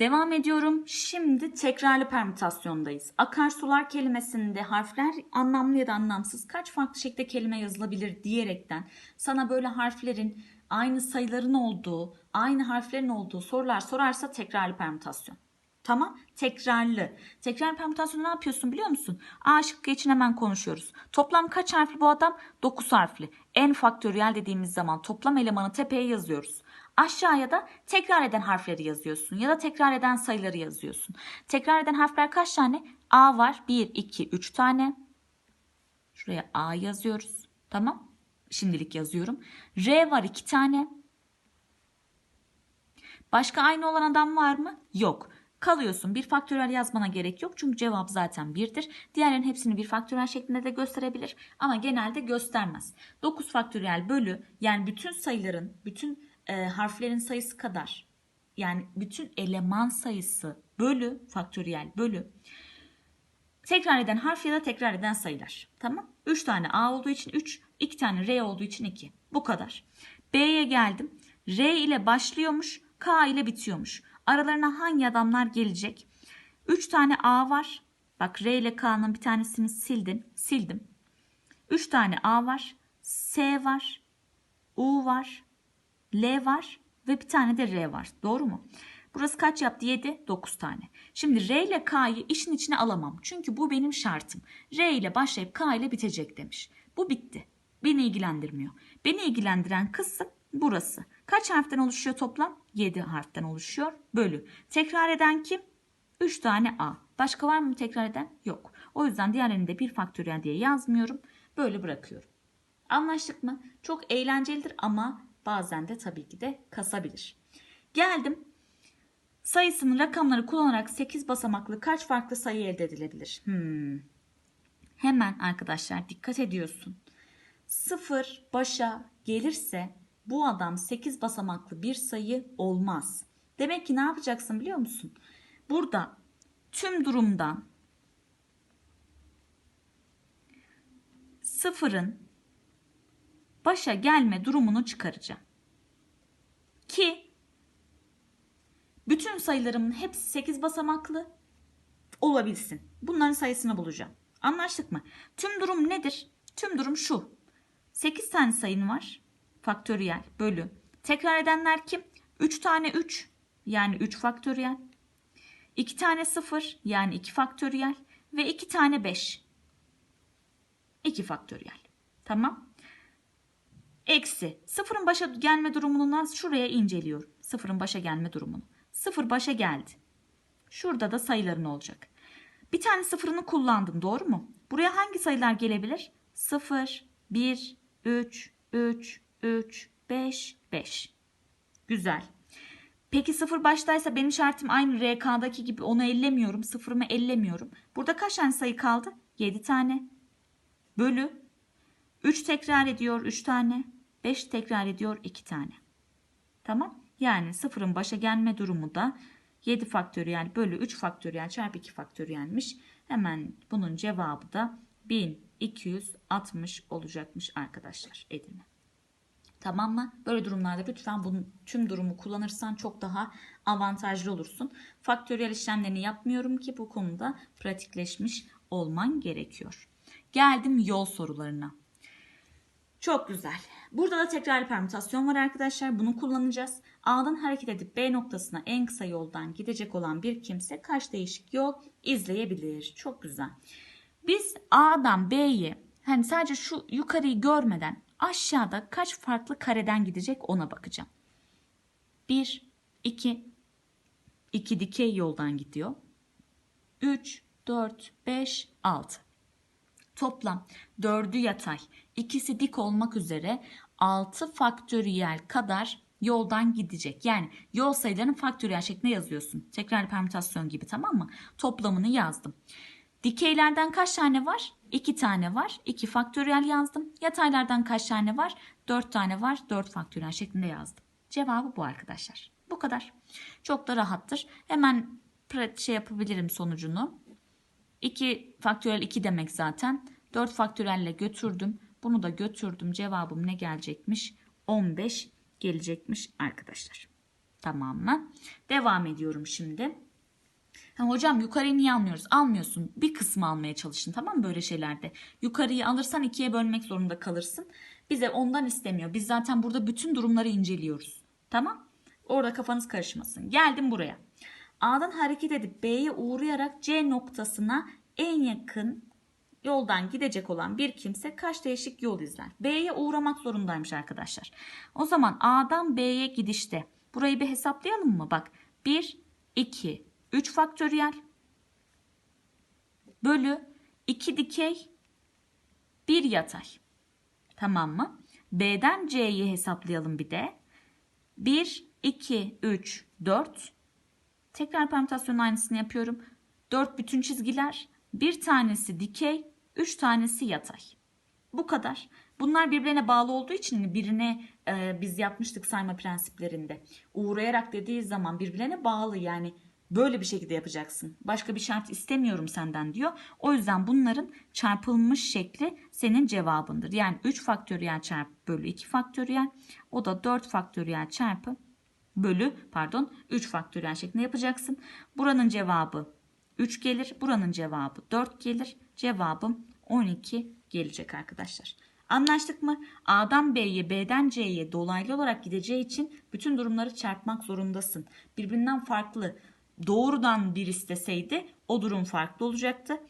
Devam ediyorum. Şimdi tekrarlı permütasyondayız. Akarsular kelimesinde harfler anlamlı ya da anlamsız kaç farklı şekilde kelime yazılabilir diyerekten sana böyle harflerin aynı sayıların olduğu, aynı harflerin olduğu sorular sorarsa tekrarlı permütasyon. Tamam. Tekrarlı. Tekrar permütasyonu ne yapıyorsun biliyor musun? A şıkkı için hemen konuşuyoruz. Toplam kaç harfli bu adam? 9 harfli. En faktöriyel dediğimiz zaman toplam elemanı tepeye yazıyoruz. Aşağıya da tekrar eden harfleri yazıyorsun ya da tekrar eden sayıları yazıyorsun. Tekrar eden harfler kaç tane? A var. 1, 2, 3 tane. Şuraya A yazıyoruz. Tamam. Şimdilik yazıyorum. R var 2 tane. Başka aynı olan adam var mı? Yok. Kalıyorsun. Bir faktörel yazmana gerek yok. Çünkü cevap zaten birdir. Diğerlerin hepsini bir faktörel şeklinde de gösterebilir. Ama genelde göstermez. 9 faktörel bölü yani bütün sayıların, bütün e, harflerin sayısı kadar yani bütün eleman sayısı bölü faktöriyel bölü tekrar eden harf ya da tekrar eden sayılar. Tamam? 3 tane A olduğu için 3, 2 tane R olduğu için 2. Bu kadar. B'ye geldim. R ile başlıyormuş, K ile bitiyormuş. Aralarına hangi adamlar gelecek? 3 tane A var. Bak R ile K'nın bir tanesini sildin, sildim. 3 tane A var. S var. U var. L var ve bir tane de R var. Doğru mu? Burası kaç yaptı? 7, 9 tane. Şimdi R ile K'yı işin içine alamam. Çünkü bu benim şartım. R ile başlayıp K ile bitecek demiş. Bu bitti. Beni ilgilendirmiyor. Beni ilgilendiren kısım burası. Kaç harften oluşuyor toplam? 7 harften oluşuyor. Bölü. Tekrar eden kim? 3 tane A. Başka var mı tekrar eden? Yok. O yüzden diğerlerini de bir faktöriyel diye yazmıyorum. Böyle bırakıyorum. Anlaştık mı? Çok eğlencelidir ama bazen de tabii ki de kasabilir. Geldim. Sayısının rakamları kullanarak 8 basamaklı kaç farklı sayı elde edilebilir? Hmm. Hemen arkadaşlar dikkat ediyorsun. 0 başa gelirse bu adam 8 basamaklı bir sayı olmaz. Demek ki ne yapacaksın biliyor musun? Burada tüm durumdan sıfırın başa gelme durumunu çıkaracağım. Ki bütün sayılarımın hepsi 8 basamaklı olabilsin. Bunların sayısını bulacağım. Anlaştık mı? Tüm durum nedir? Tüm durum şu. 8 tane sayın var. Faktöriyel bölü. Tekrar edenler kim? 3 tane 3 yani 3 faktöriyel. 2 tane 0 yani 2 faktöriyel. Ve 2 tane 5. 2 faktöriyel. Tamam. Eksi. Sıfırın başa gelme durumunu şuraya inceliyorum. Sıfırın başa gelme durumunu. Sıfır başa geldi. Şurada da sayıların olacak. Bir tane sıfırını kullandım doğru mu? Buraya hangi sayılar gelebilir? 0, 1, 3, 3, 3, 5, 5. Güzel. Peki sıfır baştaysa benim şartım aynı RK'daki gibi onu ellemiyorum. Sıfırımı ellemiyorum. Burada kaç tane sayı kaldı? 7 tane. Bölü. 3 tekrar ediyor 3 tane. 5 tekrar ediyor 2 tane. Tamam. Yani sıfırın başa gelme durumu da 7 faktöriyel bölü 3 faktöriyel çarpı 2 faktöriyelmiş. Hemen bunun cevabı da 1260 olacakmış arkadaşlar Edirne. Tamam mı? Böyle durumlarda lütfen bunun tüm durumu kullanırsan çok daha avantajlı olursun. Faktöriyel işlemlerini yapmıyorum ki bu konuda pratikleşmiş olman gerekiyor. Geldim yol sorularına. Çok güzel. Burada da tekrarlı permütasyon var arkadaşlar. Bunu kullanacağız. A'dan hareket edip B noktasına en kısa yoldan gidecek olan bir kimse kaç değişik yol izleyebilir? Çok güzel. Biz A'dan B'yi hani sadece şu yukarıyı görmeden aşağıda kaç farklı kareden gidecek ona bakacağım. 1, 2, 2 dikey yoldan gidiyor. 3, 4, 5, 6. Toplam 4'ü yatay, ikisi dik olmak üzere 6 faktöriyel kadar yoldan gidecek. Yani yol sayılarının faktöriyel şeklinde yazıyorsun. Tekrar permütasyon gibi tamam mı? Toplamını yazdım. Dikeylerden kaç tane var? 2 tane var. 2 faktöriyel yazdım. Yataylardan kaç tane var? 4 tane var. 4 faktöriyel şeklinde yazdım. Cevabı bu arkadaşlar. Bu kadar. Çok da rahattır. Hemen şey yapabilirim sonucunu. 2 faktöriyel 2 demek zaten. 4 faktöriyelle götürdüm. Bunu da götürdüm. Cevabım ne gelecekmiş? 15 gelecekmiş arkadaşlar. Tamam mı? Devam ediyorum şimdi. Ha, hocam yukarıyı niye almıyoruz? Almıyorsun. Bir kısmı almaya çalışın tamam mı böyle şeylerde? Yukarıyı alırsan ikiye bölmek zorunda kalırsın. Bize ondan istemiyor. Biz zaten burada bütün durumları inceliyoruz. Tamam? Orada kafanız karışmasın. Geldim buraya. A'dan hareket edip B'ye uğrayarak C noktasına en yakın yoldan gidecek olan bir kimse kaç değişik yol izler? B'ye uğramak zorundaymış arkadaşlar. O zaman A'dan B'ye gidişte burayı bir hesaplayalım mı? Bak 1, 2, 3 faktöriyel bölü 2 dikey 1 yatay. Tamam mı? B'den C'yi hesaplayalım bir de. 1, 2, 3, 4. Tekrar permütasyonun aynısını yapıyorum. 4 bütün çizgiler. Bir tanesi dikey, 3 tanesi yatay. Bu kadar. Bunlar birbirine bağlı olduğu için hani birine e, biz yapmıştık sayma prensiplerinde. Uğrayarak dediği zaman birbirine bağlı yani böyle bir şekilde yapacaksın. Başka bir şart istemiyorum senden diyor. O yüzden bunların çarpılmış şekli senin cevabındır. Yani 3 faktöriyel çarpı bölü 2 faktöriyel o da 4 faktöriyel çarpı bölü pardon 3 faktöriyel şeklinde yapacaksın. Buranın cevabı 3 gelir. Buranın cevabı 4 gelir. Cevabım 12 gelecek arkadaşlar. Anlaştık mı? A'dan B'ye, B'den C'ye dolaylı olarak gideceği için bütün durumları çarpmak zorundasın. Birbirinden farklı. Doğrudan bir isteseydi o durum farklı olacaktı.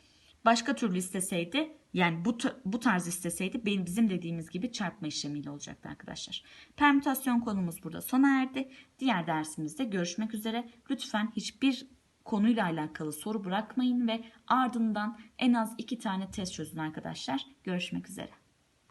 Başka türlü isteseydi yani bu, bu tarz isteseydi benim bizim dediğimiz gibi çarpma işlemiyle olacaktı arkadaşlar. Permütasyon konumuz burada sona erdi. Diğer dersimizde görüşmek üzere. Lütfen hiçbir konuyla alakalı soru bırakmayın ve ardından en az iki tane test çözün arkadaşlar. Görüşmek üzere.